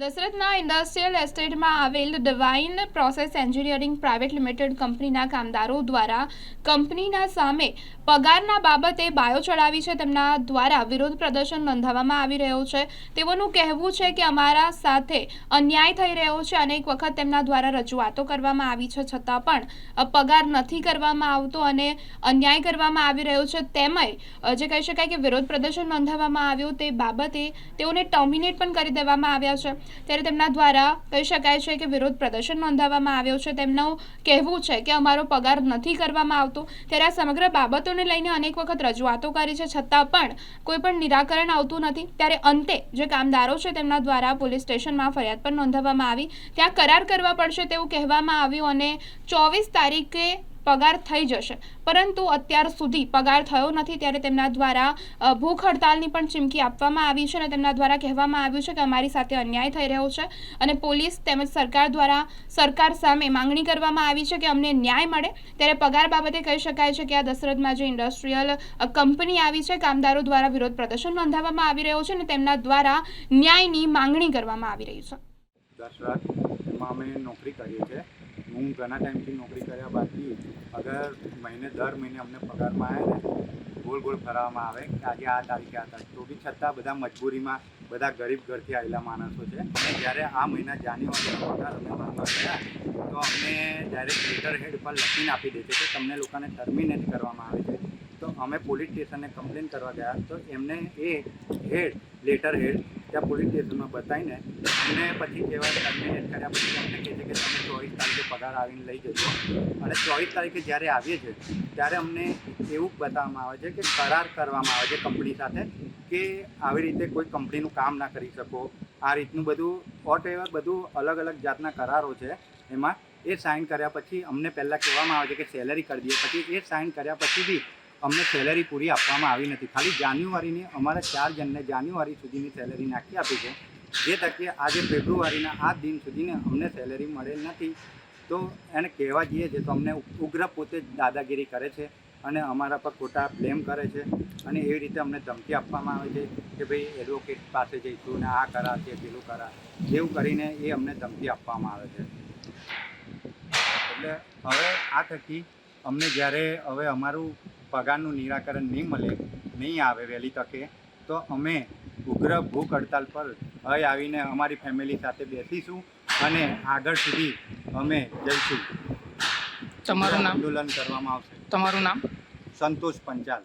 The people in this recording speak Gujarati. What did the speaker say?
દશરથના ઇન્ડસ્ટ્રીયલ એસ્ટેટમાં આવેલ divine process engineering private limited કંપનીના કામદારો દ્વારા કંપનીના સામે પગારના બાબતે બાયો ચડાવી છે. તેમના દ્વારા વિરોધ પ્રદર્શન નોંધાવવામાં આવી રહ્યો છે. તેઓનું કહેવું છે કે અમારા સાથે અન્યાય થઈ રહ્યો છે. અનેક વખત તેમના દ્વારા રજૂઆતો કરવામાં આવી છે. છતાં પણ પગાર નથી કરવામાં આવતો અને અન્યાય કરવામાં આવી રહ્યો છે. તેમજ જે કહી શકાય કે વિરોધ પ્રદર્શન નોંધાવવામાં આવ્યું તે બાબતે તેઓને ટર્મિનેટ પણ કરી દેવામાં આવ્યા છે. ત્યારે તેમના દ્વારા કહી શકાય છે કે વિરોધ પ્રદર્શન નોંધાવવામાં આવ્યો છે. તેમનું કહેવું છે કે અમારો પગાર નથી કરવામાં આવતો. ત્યારે આ સમગ્ર બાબતોને લઈને અનેક વખત રજૂઆતો કરી છે. છતાં પણ કોઈ પણ નિરાકરણ આવતું નથી. ત્યારે અંતે જે કામદારો છે તેમના દ્વારા પોલીસ સ્ટેશનમાં ફરિયાદ પણ નોંધાવવામાં આવી. ત્યાં કરાર કરવા પડશે તેવું કહેવામાં આવ્યું અને ચોવીસ તારીખે પગાર થઈ જશે. પરંતુ અત્યાર સુધી પગાર થયો નથી, ત્યારે તેમના દ્વારા ભૂખ હડતાલની પણ ચીમકી આપવામાં આવી છે અને તેમના દ્વારા કહેવામાં આવ્યું છે કે અમારી સાથે અન્યાય થઈ રહ્યો છે અને પોલીસ તેમજ સરકાર દ્વારા, સરકાર સામે માંગણી કરવામાં આવી છે કે અમને ન્યાય મળે. ત્યારે પગાર બાબતે કહી શકાય છે કે આ દશરથમાં જે ઇન્ડસ્ટ્રીયલ કંપની આવી છે, કામદારો દ્વારા વિરોધ પ્રદર્શન નોંધાવવામાં આવી રહ્યો છે અને તેમના દ્વારા ન્યાયની માંગણી કરવામાં આવી રહી છે. દશરથ અમે નોકરી કરીએ છીએ. હું ઘણા ટાઈમથી નોકરી કર્યા બાદથી અગર મહિને, દર મહિને અમને પગારમાં આવે ને, ગોળ ગોળ ફરાવવામાં આવે કે આજે આ તારીખે આ તારીખ, તો બી છતાં બધા મજબૂરીમાં બધા ગરીબ ઘરથી આવેલા માણસો છે. જ્યારે આ મહિના જાન્યુઆરીનો પગાર અમે માંગવા ગયા, તો અમને ડાયરેક્ટ લેટર હેડ પર લખીને આપી દે છે કે તમને લોકોને ટર્મિનેટ કરવામાં આવે છે, તો અમે પોલીસ સ્ટેશને કમ્પ્લેન કરવા ગયા, તો એમને એ હેડ લેટર હેડ, ત્યાં પોલીસ સ્ટેશનમાં બતાવીને અમને પછી કહેવાય ટર્મિનેટ કર્યા પછી અમને કહે છે કે તારીખે પગાર આવીને લઈ જજો. અને ચોવીસ તારીખે જ્યારે આવીએ છીએ, ત્યારે અમને એવું બતાવવામાં આવે છે કે કરાર કરવામાં આવે છે કંપની સાથે કે આવી રીતે કોઈ કંપનીનું કામ ના કરી શકો. આ રીતનું બધું વોટ એવર બધું અલગ અલગ જાતના કરારો છે, એમાં એ સાઇન કર્યા પછી અમને પહેલાં કહેવામાં આવે છે કે સેલેરી કરી દઈએ. પછી એ સાઇન કર્યા પછી બી અમને સેલેરી પૂરી આપવામાં આવી નથી. ખાલી જાન્યુઆરીની અમારા ચાર જણને જાન્યુઆરી સુધીની સેલેરી નાખી આપી છે. જે તકે આજે ફેબ્રુઆરીના આ દિન સુધીને અમને સેલેરી મળેલ નથી. તો એને કહેવા જઈએ છે તો અમને ઉગ્ર પોતે જ દાદાગીરી કરે છે અને અમારા પર ખોટા બ્લેમ કરે છે અને એવી રીતે અમને ધમકી આપવામાં આવે છે કે ભાઈ એડવોકેટ પાસે જઈશું ને આ કરા છે, પેલું કરા. એવું કરીને એ અમને ધમકી આપવામાં આવે છે. એટલે હવે આ થકી અમને જ્યારે હવે અમારું પગારનું નિરાકરણ નહીં મળે, નહીં આવે વહેલી તકે, તો અમે ઉગ્ર ભૂખ હડતાલ પર હવે આવીને અમારી ફેમિલી સાથે બેસીશું અને આગળ સુધી અમે જઈશું. તમારું નામ? આંદોલન કરવામાં આવશે. તમારું નામ? સંતોષ પંચાલ.